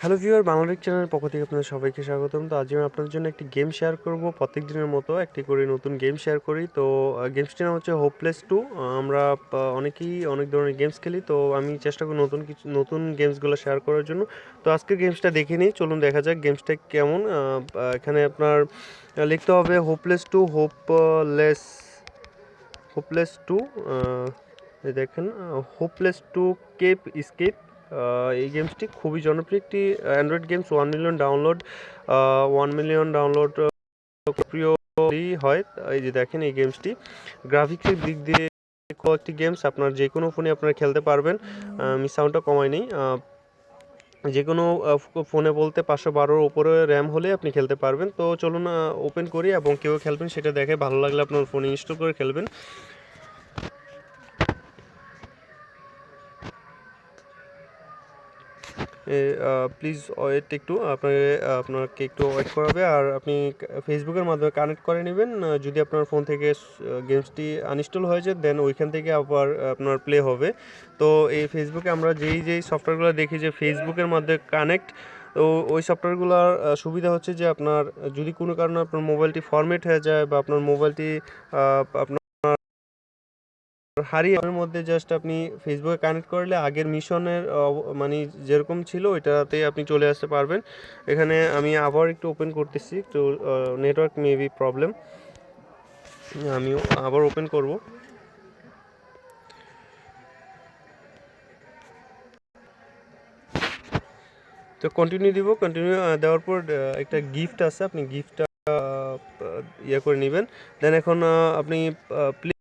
Hello viewer Bangladesh চ্যানেলের পক্ষ থেকে আপনাদের সবাইকে স্বাগতম। তো আজ আমি আপনাদের জন্য একটি গেম শেয়ার করব। প্রত্যেক দিনের মতো একটি করে নতুন গেম শেয়ার করি। তো গেমসটির নাম হচ্ছে হোপলেস টু আমরা অনেকেই অনেক ধরনের গেমস খেলি। তো আমি চেষ্টা করি নতুন কিছু, নতুন গেমসগুলো শেয়ার করার জন্য। তো আজকের গেমসটা দেখে নিই। চলুন দেখা যাক গেমসটা কেমন। এখানে আপনার লিখতে হবে hopeless to hopeless hopeless to দেখেন হোপলেস টু কেপ স্কেপ এই গেমসটি খুবই জনপ্রিয় একটি Android games one million download one million download প্রিয় হয়। এই যে দেখেন এই গেমসটি গ্রাফিক্সের দিক দিয়ে একটি গেমস আপনার যে কোনো ফোনে আপনারা খেলতে পারবেন আমি সাউন্ডটা কমাই নেই। যে কোনো ফোনে বলতে পাঁচশো বারোর ওপরে র্যাম হলে আপনি খেলতে পারবেন। তো চলুন ওপেন করি এবং কেউ খেলবেন সেটা দেখে ভালো লাগলে আপনার ফোনে ইনস্টল করে খেলবেন। প্লিজ ওয়েট একটু। আপনাকে আপনাকে একটু ওয়েট করাবে আর আপনি ফেসবুকের মাধ্যমে কানেক্ট করে নেবেন। যদি আপনার ফোন থেকে গেমসটি আনইনস্টল হয়ে যায় দেন ওইখান থেকে আবার আপনার প্লে হবে। তো এই ফেসবুকে আমরা যেই যেই সফটওয়্যারগুলো দেখি যে ফেসবুকের মাধ্যমে কানেক্ট তো ওই সফটওয়্যারগুলোর সুবিধা হচ্ছে যে আপনার, যদি কোনো কারণে আপনার মোবাইলটি ফরম্যাট হয়ে যায় বা আপনার মোবাইলটি আপনার হারিয়ে মধ্যে জাস্ট আপনি ফেসবুকে কানেক্ট করলে আগের মিশনের মানে যেরকম ছিল ওইটাতে আপনি চলে আসতে পারবেন। এখানে আমি আবার একটু ওপেন করতেছি, একটু নেটওয়ার্ক মেবি প্রবলেম আমি আবার ওপেন করব। তো কন্টিনিউ দিব কন্টিনিউ দেওয়ার পর একটা গিফট আছে, আপনি গিফটটা ইয়ে করে নেবেন। দেন এখন আপনি প্লে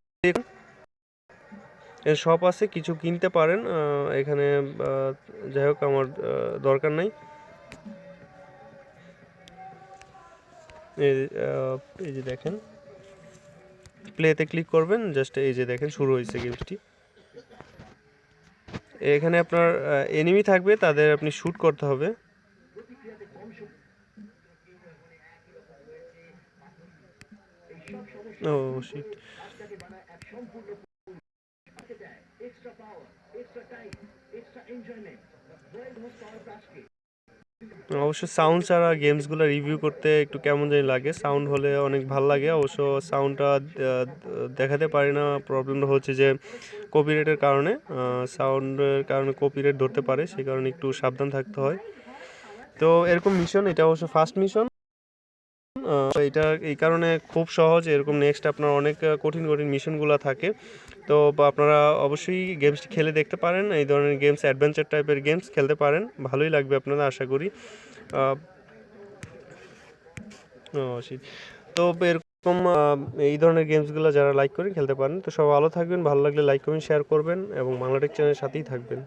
এর শপ আছে, কিছু কিনতে পারেন। এখানে যাই হোক, আমার দরকার নাই। এই যে দেখেন। প্লেতে ক্লিক করবেন জাস্ট এই যে দেখেন, শুরু হয়েছে গেমসটি এখানে আপনার এনিমি থাকবে, তাদের আপনি শ্যুট করতে হবে। ও শিট অবশ্য সাউন্ড ছাড়া গেমসগুলো রিভিউ করতে একটু কেমন জানি লাগে। সাউন্ড হলে অনেক ভালো লাগে। অবশ্য সাউন্ডটা দেখাতে পারি না। প্রবলেমটা হচ্ছে যে কপিরাইটের কারণে সাউন্ডের কারণে কপিরাইট ধরতে পারে। সেই কারণে একটু সাবধান থাকতে হয়। তো এরকম মিশন এটা অবশ্য ফার্স্ট মিশন এটা এই কারণে খুব সহজ, এরকম নেক্সট আপনার অনেক কঠিন কঠিন মিশনগুলো থাকে। তো আপনারা অবশ্যই গেমসটি খেলে দেখতে পারেন, এই ধরনের গেমস অ্যাডভেঞ্চার টাইপের গেমস খেলতে পারেন। ভালোই লাগবে আপনাদের, আশা করি। তো এরকম এই ধরনের গেমসগুলো যারা লাইক করেন খেলতে পারেন, তো সব ভালো থাকবেন। ভালো লাগলে লাইক কমেন্ট শেয়ার করবেন এবং বাংলাটেক চ্যানেলের সাথেই থাকবেন।